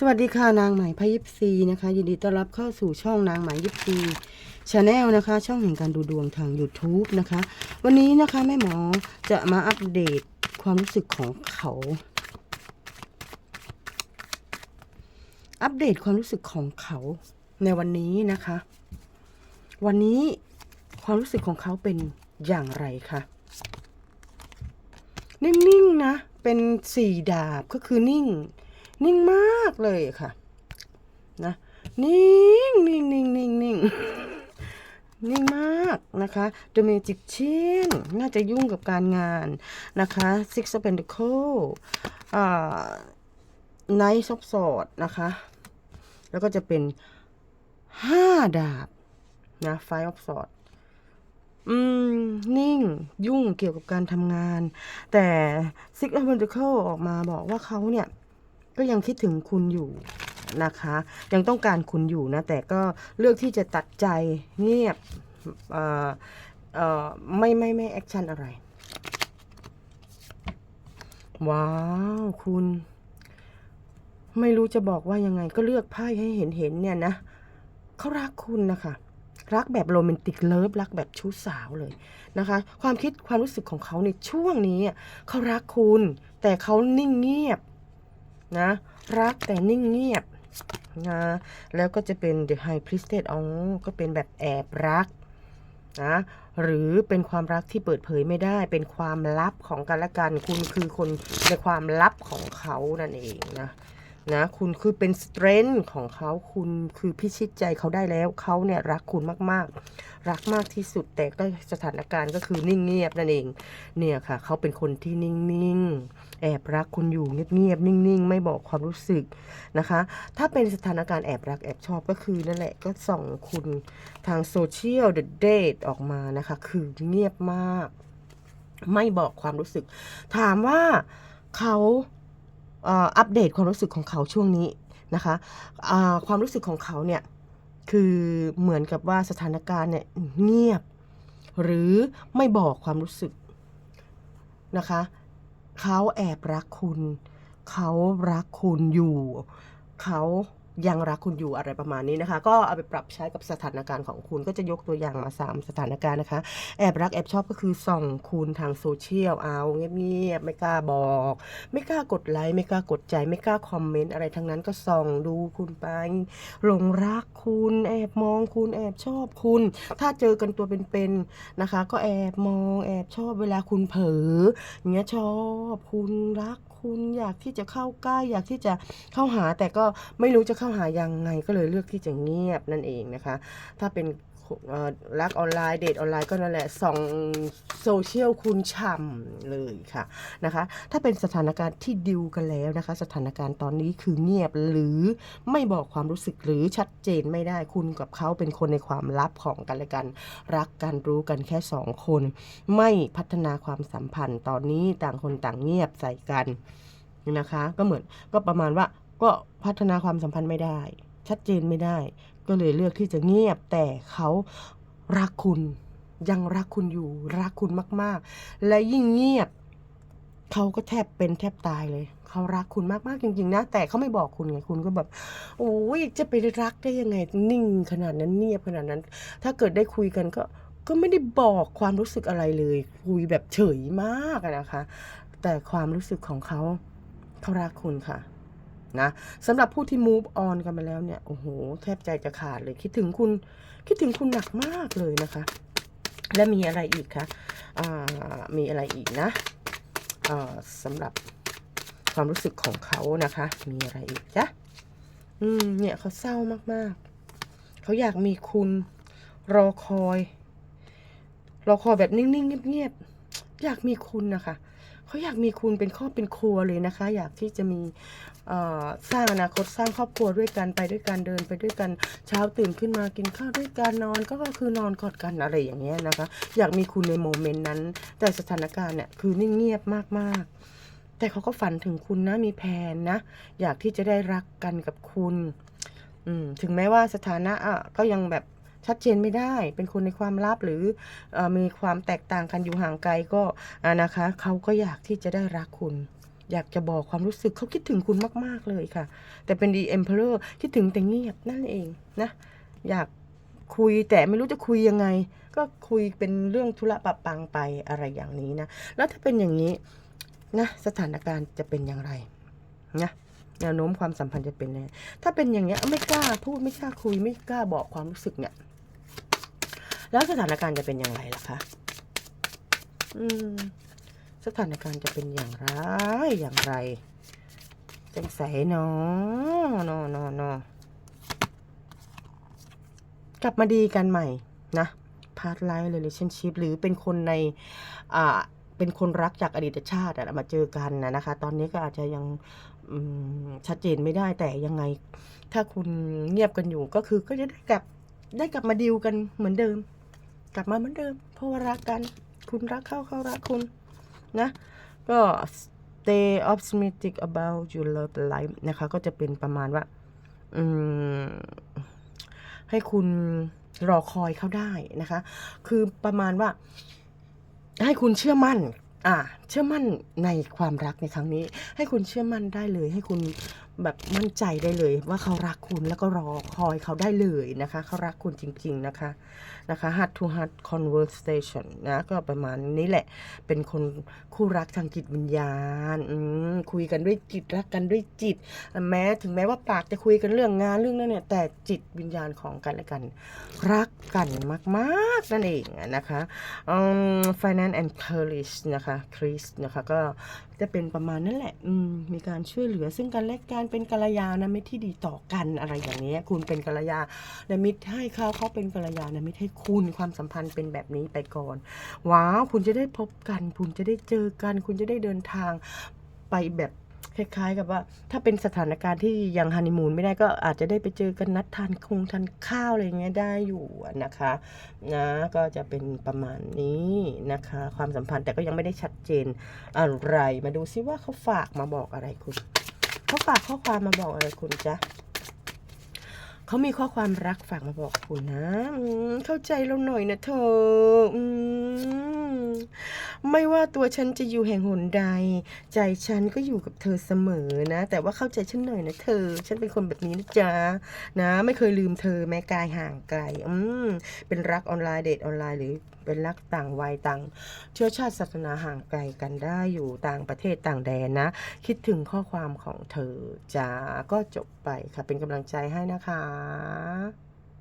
สวัสดีค่ะนางไหมพยิปซีนะคะยินดีต้อนรับเข้าสู่ช่องนางไหมยิปซีชาแนลนะคะ ช่องแห่งการดูดวงทาง YouTube นะคะ วันนี้นะคะแม่หมอจะมาอัปเดตความรู้สึกของเขา อัปเดตความรู้สึกของเขาในวันนี้นะคะ วันนี้ความรู้สึกของเขาเป็นอย่างไรคะนิ่งๆนะ เป็นสี่ดาบก็คือนิ่ง นิ่งมากเลยค่ะ นะ นิ่งนิ่งนิ่งนิ่งนิ่งนิ่งมากนะคะ The Magician น่าจะยุ่งกับการงานนะคะ Six of Pentacles อ่า Knight of Swords นะคะ แล้วก็จะเป็นห้าดาบ นะ Five of Swords อืม นิ่งยุ่งเกี่ยวกับการทำงาน แต่ Six of Pentacles ออกมาบอกว่าเขาเนี่ย ก็ยังคิดถึงคุณอยู่นะคะ ยังต้องการคุณอยู่นะ แต่ก็เลือกที่จะตัดใจเงียบไม่ไม่ไม่แอคชั่นอะไร ว้าว คุณ ไม่รู้จะบอกว่ายังไง ก็เลือกไพ่ให้เห็นเห็นเนี่ยนะเขารักคุณนะคะรักแบบโรแมนติกเลิฟรักแบบชู้สาวเลยนะคะ ความคิดความรู้สึกของเขาในช่วงนี้เขารักคุณ แต่เขานิ่งเงียบ นะ รักแต่นิ่งเงียบนะแล้วก็จะเป็น The High Priestess อ๋อก็เป็นแบบแอบรักนะหรือเป็นความรักที่เปิดเผยไม่ได้ เป็นความลับของกันและกันคุณคือคนในความลับของเขานั่นเองนะนะคุณคือเป็นสเตรน g t ของเขาคุณคือพิชิตใจเขาได้แล้วเขาเนี่ยรักคุณมากๆ รักมากที่สุดแต่ก็สถานการณ์ก็คือนิ่งเงียบนั่นเองเนี่ยค่ะเขาเป็นคนที่นิ่งๆ แอบรักคุณอยู่เงียบๆนิ่ง ๆ ไม่บอกความรู้สึกนะคะ ถ้าเป็นสถานการณ์แอบรักแอบชอบก็คือนั่นแหละก็ส่องคุณทางโซเชียลเด d a t e ออกมานะคะ คือเงียบมาก ไม่บอกความรู้สึก ถามว่าเขาอัปเดตความรู้สึกของเขาช่วงนี้นะคะความรู้สึกของเขาเนี่ยคือเหมือนกับว่าสถานการณ์เนี่ยเงียบ หรือไม่บอกความรู้สึกนะคะ เขาแอบรักคุณ เขารักคุณอยู่ เขา ยังรักคุณอยู่อะไรประมาณนี้นะคะ ก็เอาไปปรับใช้กับสถานการณ์ของคุณก็จะยกตัวอย่างมา 3 สถานการณ์นะคะ แอบรักแอบชอบก็คือส่องคุณทางโซเชียลเอาเงียบๆไม่กล้าบอก ไม่กล้ากดไลค์ไม่กล้ากดใจไม่กล้าคอมเมนต์อะไรทั้งนั้นก็ส่องดูคุณไปหลงรักคุณแอบมองคุณแอบชอบคุณ ถ้าเจอกันตัวเป็นๆนะคะ ก็แอบมองแอบชอบเวลาคุณเผลออย่างเงี้ยชอบคุณรัก คุณอยากที่จะเข้าใกล้อยากที่จะเข้าหาแต่ก็ไม่รู้จะเข้าหายังไงก็เลยเลือกที่จะเงียบนั่นเองนะคะ ถ้าเป็น รักออนไลน์เดทออนไลน์ก็นั่นแหละส่องโซเชียลคุณช่ำเลยค่ะนะคะ ถ้าเป็นสถานการณ์ที่ดิวกันแล้วนะคะ สถานการณ์ตอนนี้คือเงียบหรือไม่บอกความรู้สึกหรือชัดเจนไม่ได้คุณกับเขาเป็นคนในความลับของกันและกัน รักกันรู้กันแค่สองคน ไม่พัฒนาความสัมพันธ์ตอนนี้ต่างคนต่างเงียบใส่กันนะคะ ก็เหมือนก็ประมาณว่าก็พัฒนาความสัมพันธ์ไม่ได้ ชัดเจนไม่ได้ ก็เลยเลือกที่จะเงียบแต่เขารักคุณ ยังรักคุณอยู่ รักคุณมาก ๆ และยิ่งเงียบเขาก็แทบเป็นแทบตายเลย เขารักคุณมากๆจริง ๆ นะ แต่เขาไม่บอกคุณไงคุณก็แบบ โอ้ยจะไปรักได้ยังไง นิ่งขนาดนั้นเงียบขนาดนั้น ถ้าเกิดได้คุยกันก็ก็ไม่ได้บอกความรู้สึกอะไรเลย คุยแบบเฉยมากนะคะ แต่ความรู้สึกของเขาเขารักคุณค่ะ นะสำหรับผู้ที่ move on กันมาแล้วเนี่ยโอ้โหแทบใจจะขาดเลยคิดถึงคุณคิดถึงคุณหนักมากเลยนะคะ และมีอะไรอีกคะมีอะไรอีกนะสำหรับความรู้สึกของเขานะคะ มีอะไรอีกจ๊ะอืมเนี่ยเขาเศร้ามากๆ เขาอยากมีคุณรอคอย รอคอยแบบนิ่งๆเงียบๆอยากมีคุณนะคะ เขาอยากมีคุณเป็นครอบเป็นครัวเลยนะคะ อยากที่จะมีสร้างอนาคตสร้างครอบครัวด้วยกันไปด้วยกันเดินไปด้วยกันเช้าตื่นขึ้นมากินข้าวด้วยกันนอนก็คือนอนกอดกันอะไรอย่างเงี้ยนะคะ อยากมีคุณในโมเมนต์นั้น แต่สถานการณ์เนี่ยคือนิ่งเงียบมากๆ แต่เขาก็ฝันถึงคุณนะมีแผนนะ อยากที่จะได้รักกันกับคุณถึงแม้ว่าสถานะอะก็ยังแบบ ชัดเจนไม่ได้ เป็นคนในความลับหรืออมีความแตกต่างกันอยู่ห่างไกลก็นะคะเขาก็อยากที่จะได้รักคุณ อยากจะบอกความรู้สึกเขาคิดถึงคุณมาก ๆเลยค่ะ แต่เป็น The Emperor คิดถึงแต่เงียบนั่นเองนะอยากคุยแต่ไม่รู้จะคุยยังไง ก็คุยเป็นเรื่องธุระปะปังไปอะไรอย่างนี้นะ แล้วถ้าเป็นอย่างนี้นะสถานการณ์จะเป็นอย่างไรนะแนวโน้มความสัมพันธ์จะเป็นยังไงถ้าเป็นอย่างเงี้ยไม่กล้าพูดไม่กล้าคุยไม่กล้าบอกความรู้สึกเนี่ย แล้วสถานการณ์จะเป็นอย่างไรล่ะคะ อืม สถานการณ์จะเป็นอย่างไร อย่างไรจังใสเนาะเนาะเนาะเนาะกลับมาดีกันใหม่นะพาร์ทไลฟ์เรล t ชั่นชิพหรือเป็นคนใน อ่า เป็นคนรักจากอดีตชาติอะมาเจอกันนะนะคะ ตอนนี้ก็อาจจะยังอืมชัดเจนไม่ได้แต่ยังไง ถ้าคุณเงียบกันอยู่ก็คือก็จะได้กลับได้กลับมาดีลกันเหมือนเดิมก ลับมาเหมือนเดิม เพราะว่ารักกัน คุณรักเขาเขารักคุณนะก็ stay optimistic about your love life นะคะ ก็จะเป็นประมาณว่า อืม ให้คุณรอคอยเขาได้นะคะ คือประมาณว่า ให้คุณเชื่อมั่น อ่า เชื่อมั่นในความรักในครั้งนี้ ให้คุณเชื่อมั่นได้เลย ให้คุณ แบบมั่นใจได้เลยว่าเขารักคุณแล้วก็รอคอยเขาได้เลยนะคะ เขารักคุณจริง ๆนะคะนะคะ heart to heart conversation นะก็ประมาณนี้แหละ เป็นคนคู่รักทางจิตวิญญาณคุยกันด้วยจิตรักกันด้วยจิต แม้ถึงแม้ว่าปากจะคุยกันเรื่องงานเรื่องนั้นเนี่ย แต่จิตวิญญาณของกันและกัน รักกันมากๆนั่นเองนะคะ finance and courage นะคะ Chris นะคะก็ จะเป็นประมาณนั้นแหละ อืม มีการช่วยเหลือซึ่งกันและกันเป็นกัลยาณมิตรที่ดีต่อกันอะไรอย่างเงี้ย คุณเป็นกัลยาณมิตรให้เขาเขาเป็นกัลยาณมิตรให้คุณความสัมพันธ์เป็นแบบนี้ไปก่อน ว้าว คุณจะได้พบกัน คุณจะได้เจอกัน คุณจะได้เดินทางไปแบบ คล้ายๆ กับว่า ถ้าเป็นสถานการณ์ที่ยังฮันนีมูนไม่ได้ก็อาจจะได้ไปเจอกันนัดทานคงทานข้าวอะไรเงี้ยได้อยู่นะคะนะก็จะเป็นประมาณนี้นะคะ ความสัมพันธ์แต่ก็ยังไม่ได้ชัดเจนอะไรมาดูซิว่าเขาฝากมาบอกอะไรคุณเขาฝากข้อความมาบอกอะไรคุณจ๊ะ เขามีข้อความรักฝากมาบอกคุณนะเข้าใจเราหน่อยนะเธออมไม่ว่าตัวฉันจะอยู่แห่งหนใด ใจฉันก็อยู่กับเธอเสมอนะ แต่ว่าเข้าใจฉันหน่อยนะเธอ ฉันเป็นคนแบบนี้นะจ๊ะนะ ไม่เคยลืมเธอแม้กายห่างไกล อืมเป็นรักออนไลน์เดทออนไลน์หรือ เป็นรักต่างวัยต่างเชื้อชาติศาสนาห่างไกลกันได้อยู่ต่างประเทศต่างแดนนะ คิดถึงข้อความของเธอจ้าก็จบไปค่ะเป็นกำลังใจให้นะคะ